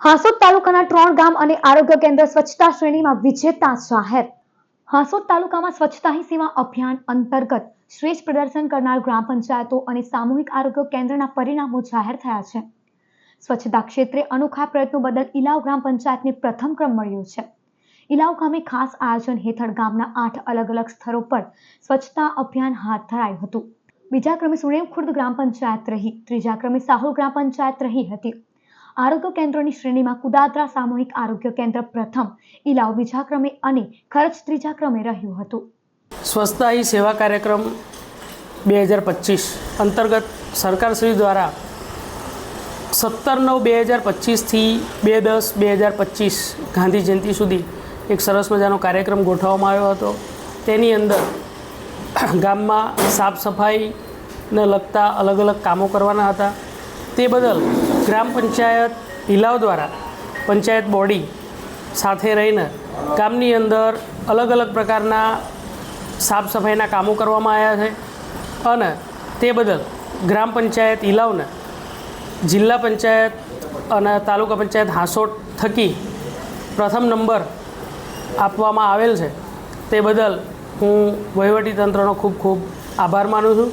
હાંસોદ તાલુકાના ત્રણ ગામ અને આરોગ્ય કેન્દ્ર સ્વચ્છતા શ્રેણીમાં વિજેતા જાહેર. હાંસોદ તાલુકામાં સ્વચ્છતા હી સેવા અભિયાન અંતર્ગત શ્રેષ્ઠ પ્રદર્શન કરનાર ગ્રામ પંચાયતો અને સામૂહિક આરોગ્ય કેન્દ્રના પરિણામો જાહેર થયા છે. સ્વચ્છતા ક્ષેત્રે અનોખા પ્રયત્નો બદલ ઇલાવ ગ્રામ પંચાયતને પ્રથમ ક્રમ મળ્યો છે. ઇલાવ ગામે ખાસ આયોજન હેઠળ ગામના આઠ અલગ અલગ સ્થળો પર સ્વચ્છતા અભિયાન હાથ ધરાયું હતું. બીજા ક્રમે સુણેવ ખુર્દ ગ્રામ પંચાયત રહી, ત્રીજા ક્રમે સાહુલ ગ્રામ પંચાયત રહી હતી. આરોગ્ય કેન્દ્રોની શ્રેણીમાં કુદાદરા સામૂહિક આરોગ્ય કેન્દ્ર પ્રથમ ઇલાવ બીજા ક્રમે અને ખર્ચ ત્રીજા ક્રમે રહ્યું હતું. સ્વચ્છતા સેવા કાર્યક્રમ બે હજાર પચીસ અંતર્ગત સરકારશ્રી દ્વારા સત્તર નવ બે હજાર પચીસથી બે દસ બે હજાર પચીસ ગાંધી જયંતિ સુધી એક સરસ મજાનો કાર્યક્રમ ગોઠવવામાં આવ્યો હતો. તેની અંદર ગામમાં સાફ સફાઈને લગતા અલગ અલગ કામો કરવાના હતા. તે બદલ ગ્રામ પંચાયત ઇલાવ દ્વારા પંચાયત બોડી સાથે રહીને ગામની અંદર અલગ અલગ પ્રકારના સાફ સફાઈના કામો કરવામાં આવ્યા છે અને તે બદલ ગ્રામ પંચાયત ઇલાવને જિલ્લા પંચાયત અને તાલુકા પંચાયત હાંસોટ થકી પ્રથમ નંબર આપવામાં આવેલ છે. તે બદલ હું વહીવટી તંત્રનો ખૂબ ખૂબ આભાર માનું છું.